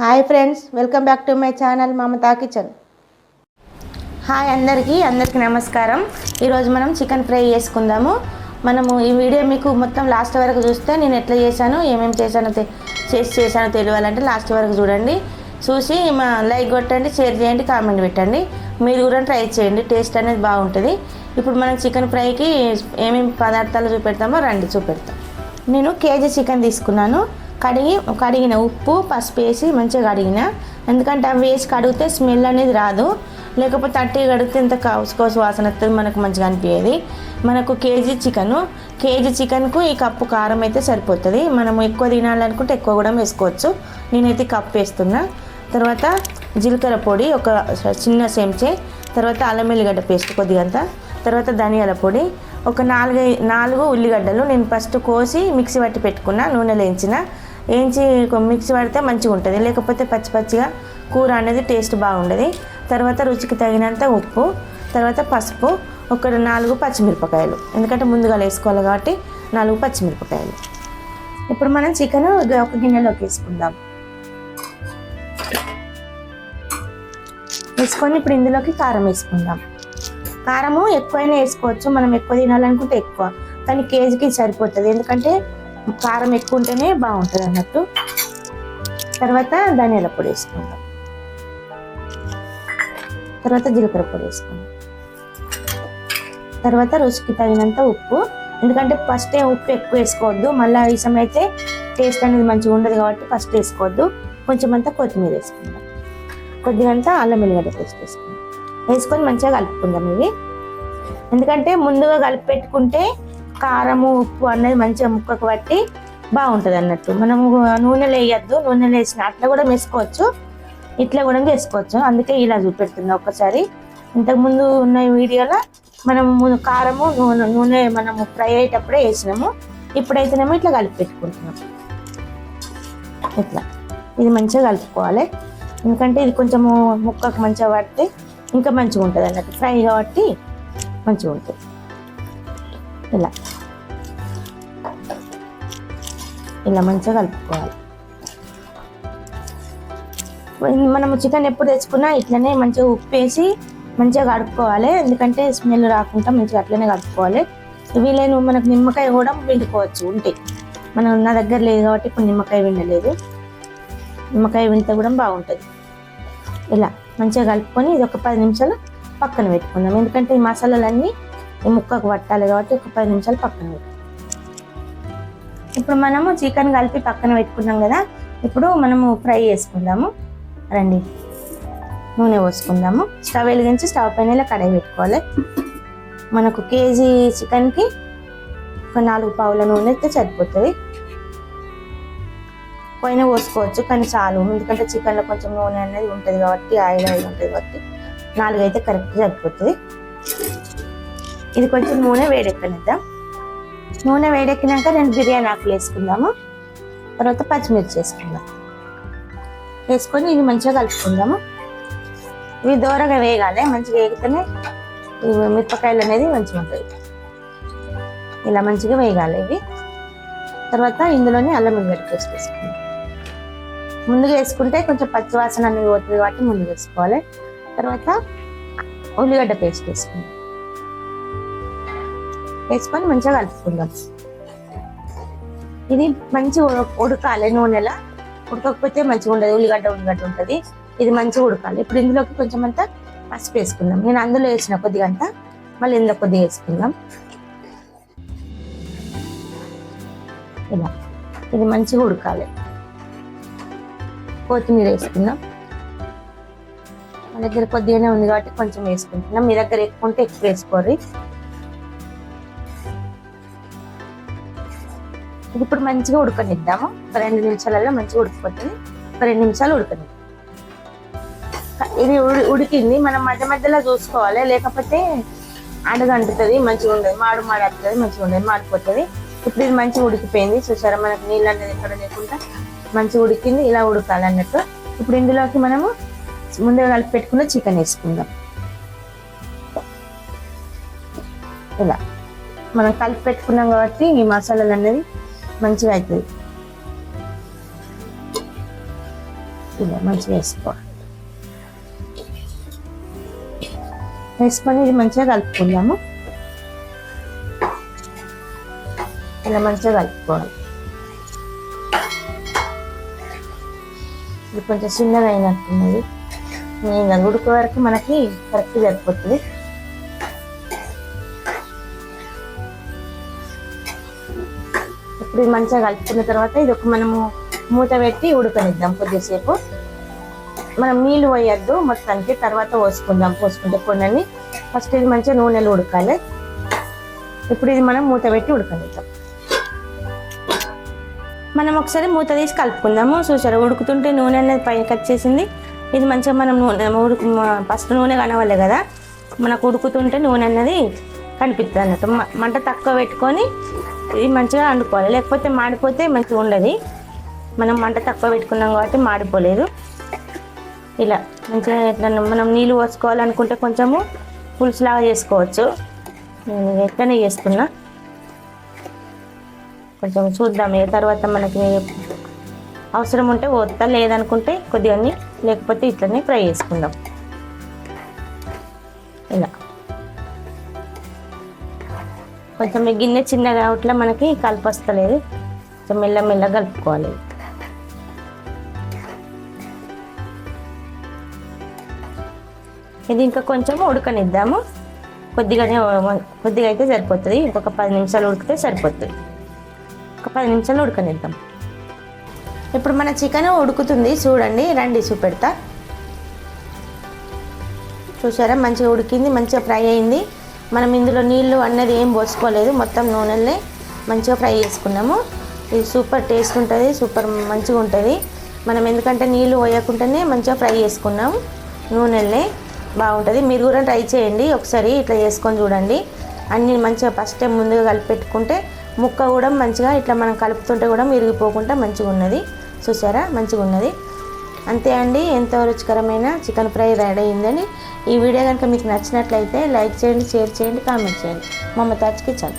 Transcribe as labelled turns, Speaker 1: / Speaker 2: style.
Speaker 1: Hi friends welcome back to my channel Mamata kitchen. Hi అందరికీ అందరికీ నమస్కారం. ఈరోజు మనం చికెన్ ఫ్రై చేసుకుందాము. మనము ఈ వీడియో మీకు మొత్తం లాస్ట్ వరకు చూస్తే నేను ఎట్లా చేశాను ఏమేమి చేశానో చేసి చేశానో తెలియాలంటే లాస్ట్ వరకు చూడండి. చూసి మా లైక్ కొట్టండి షేర్ చేయండి కామెంట్ పెట్టండి. మీరు కూడా ట్రై చేయండి టేస్ట్ అనేది బాగుంటుంది. ఇప్పుడు మనం చికెన్ ఫ్రైకి ఏమేమి పదార్థాలు చూపెడతామో రండి చూపెడతాం. నేను కేజీ చికెన్ తీసుకున్నాను. కడిగి కడిగిన ఉప్పు పసుపు వేసి మంచిగా కడిగిన. ఎందుకంటే అవి వేసి కడిగితే స్మెల్ అనేది రాదు. లేకపోతే అట్టి కడిగితే ఇంత కౌసు కౌసు వాసన వస్తుంది మనకు మంచిగా అనిపించేది మనకు కేజీ చికెను. కేజీ చికెన్కు ఈ కప్పు కారం అయితే సరిపోతుంది. మనం ఎక్కువ తినాలనుకుంటే ఎక్కువ కూడా వేసుకోవచ్చు. నేనైతే కప్పు వేస్తున్నా. తర్వాత జీలకర్ర పొడి ఒక చిన్న చెంచే. తర్వాత అల్లం ఎల్లిగడ్డ పేస్ట్ కొద్దిగంత. తర్వాత ధనియాల పొడి. ఒక నాలుగు నాలుగు ఉల్లిగడ్డలు నేను ఫస్ట్ కోసి మిక్సీ పట్టి పెట్టుకున్న నూనెలో వేయించిన. వేయించి కొ- మిక్సీ పడితే మంచిగా ఉంటుంది. లేకపోతే పచ్చి పచ్చిగా కూర అనేది టేస్ట్ బాగుండదు. తర్వాత రుచికి తగినంత ఉప్పు తర్వాత పసుపు ఒక నాలుగు పచ్చిమిరపకాయలు. ఎందుకంటే ముందుగా వేసుకోవాలి కాబట్టి నాలుగు పచ్చిమిరపకాయలు. ఇప్పుడు మనం చికెన్ ఒక గిన్నెలోకి వేసుకుందాం. వేసుకొని ఇప్పుడు ఇందులోకి కారం వేసుకుందాం. కారము ఎక్కువైనా వేసుకోవచ్చు. మనం ఎక్కువ తినాలనుకుంటే ఎక్కువ. కానీ కేజీకి సరిపోతుంది. ఎందుకంటే కారం ఎక్కువ ఉంటేనే బాగుంటుంది అన్నట్టు. తర్వాత ధనియాల పొడి వేసుకుంటాం తర్వాత జీలకర్ర పొడి వేసుకుంటాం తర్వాత రుచికి తగినంత ఉప్పు. ఎందుకంటే ఫస్ట్ ఉప్పు ఎక్కువ వేసుకోవద్దు. మళ్ళీ ఈసం అయితే టేస్ట్ అనేది మంచిగా ఉండదు కాబట్టి ఫస్ట్ వేసుకోవద్దు. కొంచెం అంతా కొత్తిమీర వేసుకుందాం. కొద్దిగంతా అల్లం వెల్లిగడ్డ పేస్ట్ వేసుకుందాం. వేసుకొని మంచిగా కలుపుకుందాం ఇవి. ఎందుకంటే ముందుగా కలిపి పెట్టుకుంటే కారము ఉప్పు అనేది మంచిగా ముక్కకు పట్టి బాగుంటుంది అన్నట్టు. మనము నూనెలో వేయద్దు నూనెలో వేసిన అట్లా కూడా వేసుకోవచ్చు. ఇట్లా కూడా వేసుకోవచ్చు. అందుకే ఇలా చూపెడుతున్నా ఒక్కసారి. ఇంతకుముందు ఉన్న వీడియోలో మనం కారము నూనె నూనె మనము ఫ్రై అయ్యేటప్పుడే వేసినాము. ఇప్పుడైతేనేమో ఇట్లా కలిపి పెట్టుకుంటున్నాం. ఇట్లా. ఇది మంచిగా కలుపుకోవాలి. ఎందుకంటే ఇది కొంచెము ముక్కకు మంచిగా పడితే ఇంకా మంచిగా ఉంటుంది అన్నట్టు. ఫ్రై కాబట్టి మంచిగా ఉంటుంది ఇలా. ఇలా మంచిగా కలుపుకోవాలి. మనము చికెన్ ఎప్పుడు తెచ్చుకున్నా ఇట్లనే మంచిగా ఉప్పు వేసి మంచిగా కడుక్కోవాలి. ఎందుకంటే స్మెల్ రాకుండా మంచిగా అట్లనే కడుక్కోవాలి. వీలైన మనకు నిమ్మకాయ కూడా పిండుకోవచ్చు ఉంటే. మనం నా దగ్గర లేదు కాబట్టి ఇప్పుడు నిమ్మకాయ విండలేదు నిమ్మకాయ వింటే కూడా బాగుంటుంది. ఇలా మంచిగా కలుపుకొని ఇది ఒక పది నిమిషాలు పక్కన పెట్టుకుందాం. ఎందుకంటే ఈ మసాలాలన్నీ ఈ ముక్కకు పట్టాలి కాబట్టి ఒక పది నిమిషాలు పక్కన పెట్టాలి ఇప్పుడు మనము చికెన్ కలిపి పక్కన పెట్టుకున్నాం కదా ఇప్పుడు మనము ఫ్రై చేసుకుందాము. రండి. నూనె పోసుకుందాము. స్టవ్ వెలిగించి స్టవ్ పైన ఇలా కడాయి పెట్టుకోవాలి. మనకు కేజీ చికెన్కి ఒక నాలుగు పావుల నూనె అయితే సరిపోతుంది. పైన పోసుకోవచ్చు కానీ చాలు. ఎందుకంటే చికెన్లో కొంచెం నూనె అనేది ఉంటుంది కాబట్టి ఆయిల్ ఆయిల్ ఉంటుంది కాబట్టి నాలుగు అయితే కరెక్ట్ సరిపోతుంది. ఇది కొంచెం నూనె వేడెక్కనిద్దాం. నూనె వేడెక్కినాక రెండు బిర్యానీ ఆకులు వేసుకుందాము. తర్వాత పచ్చిమిర్చి వేసుకుందాం. వేసుకొని ఇది మంచిగా కలుపుకుందాము. ఇవి దూరగా వేగాలి మంచిగా వేగితేనే ఇవి మిరపకాయలు అనేది మంచిగా ఉంటుంది ఇలా మంచిగా వేగాలి ఇవి. తర్వాత ఇందులోనే అల్లం వెల్లిగడ్డ పేస్ట్ వేసుకుందాం. ముందుగా వేసుకుంటే కొంచెం పచ్చివాసన అనేది పోతుంది కాబట్టి ముందు వేసుకోవాలి. తర్వాత ఉల్లిగడ్డ పేస్ట్ వేసుకుందాం. వేసుకొని మంచిగా కలుపుకుందాం. ఇది మంచి ఉడకాలి నూనెలో. ఉడకకపోతే మంచిగా ఉండదు ఉల్లిగడ్డ ఉల్లిగడ్డ ఉంటుంది. ఇది మంచిగా ఉడకాలి. ఇప్పుడు ఇందులోకి కొంచెం అంతా పసుపు వేసుకుందాం. నేను అందులో వేసిన కొద్దిగా అంతా మళ్ళీ ఇందులో కొద్దిగా వేసుకుందాం. ఇలా. ఇది మంచిగా ఉడకాలి. కొత్తిమీర వేసుకుందాం. మా దగ్గర కొద్దిగానే ఉంది కాబట్టి కొంచెం వేసుకుంటున్నాం. మీ దగ్గర ఎక్కువ ఉంటే ఎక్కువ వేసుకోరు ఇప్పుడు మంచిగా ఉడకనిద్దాము. ఒక రెండు నిమిషాలలో మంచిగా ఉడికిపోతుంది. ఒక రెండు నిమిషాలు ఉడకని ఇది ఉడి- ఉడికింది. మనం మధ్య మధ్యలో చూసుకోవాలి. లేకపోతే అడగంటుతుంది మంచిగా ఉండదు. మాడు మాడతుంది మంచిగా ఉండదు మాడిపోతుంది. ఇప్పుడు ఇది మంచిగా ఉడికిపోయింది. చూసారా మనకు నీళ్ళు అనేది ఎక్కడ లేకుండా మంచిగా ఉడికింది. ఇలా ఉడకాలి అన్నట్టు ఇప్పుడు ఇందులోకి మనము ముందుగా కలిపి పెట్టుకున్న చికెన్ వేసుకుందాం. ఇలా. మనం కలిపి పెట్టుకున్నాం కాబట్టి ఈ మసాలాలు అనేది మంచిగా అవుతుంది ఇలా మంచిగా వేసుకోవాలి వేసుకొని ఇది మంచిగా కలుపుకుందాము. ఇలా మంచిగా కలుపుకోవాలి. ఇది కొంచెం చిన్నగా అయినట్టున్నది. ఇంకా ఉడికే వరకు మనకి కరెక్ట్ సరిపోతుంది. ఇప్పుడు ఇది మంచిగా కలుపుకున్న తర్వాత ఇది ఒక మనము మూత పెట్టి ఉడకనిద్దాం కొద్దిసేపు. మనం నీళ్ళు పోయొద్దు మొత్తానికి తర్వాత పోసుకుందాం పోసుకుంటే కొన్ని ఫస్ట్ ఇది మంచిగా నూనెలు ఉడకాలి. ఇప్పుడు ఇది మనం మూత పెట్టి ఉడకనిద్దాం. మనం ఒకసారి మూత తీసి కలుపుకుందాము. చూసారు ఉడుకుతుంటే నూనె అనేది పైకి వచ్చేసింది. ఇది మంచిగా మనం నూనె ఉడుకు ఫస్ట్ నూనె కనవాలి కదా. మనకు ఉడుకుతుంటే నూనె అన్నది కనిపిస్తుంది అన్నట్టు మంట తక్కువ పెట్టుకొని ఇది మంచిగా వండుకోవాలి లేకపోతే మాడిపోతే మంచిగా ఉండదు. మనం మంట తక్కువ పెట్టుకున్నాం కాబట్టి మాడిపోలేదు. ఇలా మంచిగా ఇట్లా మనం నీళ్ళు పోసుకోవాలనుకుంటే కొంచెము పులుసులాగా చేసుకోవచ్చు. నేను ఎట్లనే చేస్తున్నా కొంచెం చూద్దాం. ఏ తర్వాత మనకి అవసరం ఉంటే పోతా. లేదనుకుంటే కొద్దిగా లేకపోతే ఇట్లనే ఫ్రై చేసుకుందాం. ఇలా. కొంచెం గిన్నె చిన్నగా ఇట్లా మనకి కలిపొస్తలేదు. కొంచెం మెల్ల కలుపుకోవాలి. ఇది ఇంకా కొంచెం ఉడకనిద్దాము. కొద్దిగానే కొద్దిగా అయితే సరిపోతుంది. ఇంకొక పది నిమిషాలు ఉడికితే సరిపోతుంది. ఒక పది నిమిషాలు ఉడకనిద్దాం. ఇప్పుడు మన చికెన్ ఉడుకుతుంది. చూడండి రండి చూపెడతా. చూసారా? మంచిగా ఉడికింది మంచిగా ఫ్రై అయింది. మనం ఇందులో నీళ్ళు అన్నది ఏం పోసుకోలేదు. మొత్తం నూనెల్ని మంచిగా ఫ్రై చేసుకున్నాము. ఇది సూపర్ టేస్ట్ ఉంటుంది సూపర్ మంచిగా ఉంటుంది. మనం ఎందుకంటే నీళ్ళు పోయకుండానే మంచిగా ఫ్రై చేసుకున్నాం నూనెలనే బాగుంటుంది. మీరు కూడా ట్రై చేయండి. ఒకసారి ఇట్లా చేసుకొని చూడండి. అన్నీ మంచిగా ఫస్ట్ టైం ముందుగా కలిపి పెట్టుకుంటే ముక్క కూడా మంచిగా ఇట్లా మనం కలుపుతుంటే కూడా విరిగిపోకుండా మంచిగా ఉన్నది. చూసారా? మంచిగా ఉన్నది. అంతే అండి ఎంతో రుచికరమైన చికెన్ ఫ్రై రెడీ అయిందని. ఈ వీడియో కనుక మీకు నచ్చినట్లయితే లైక్ చేయండి షేర్ చేయండి కామెంట్ చేయండి. మమ్మతాజ్ కిచెన్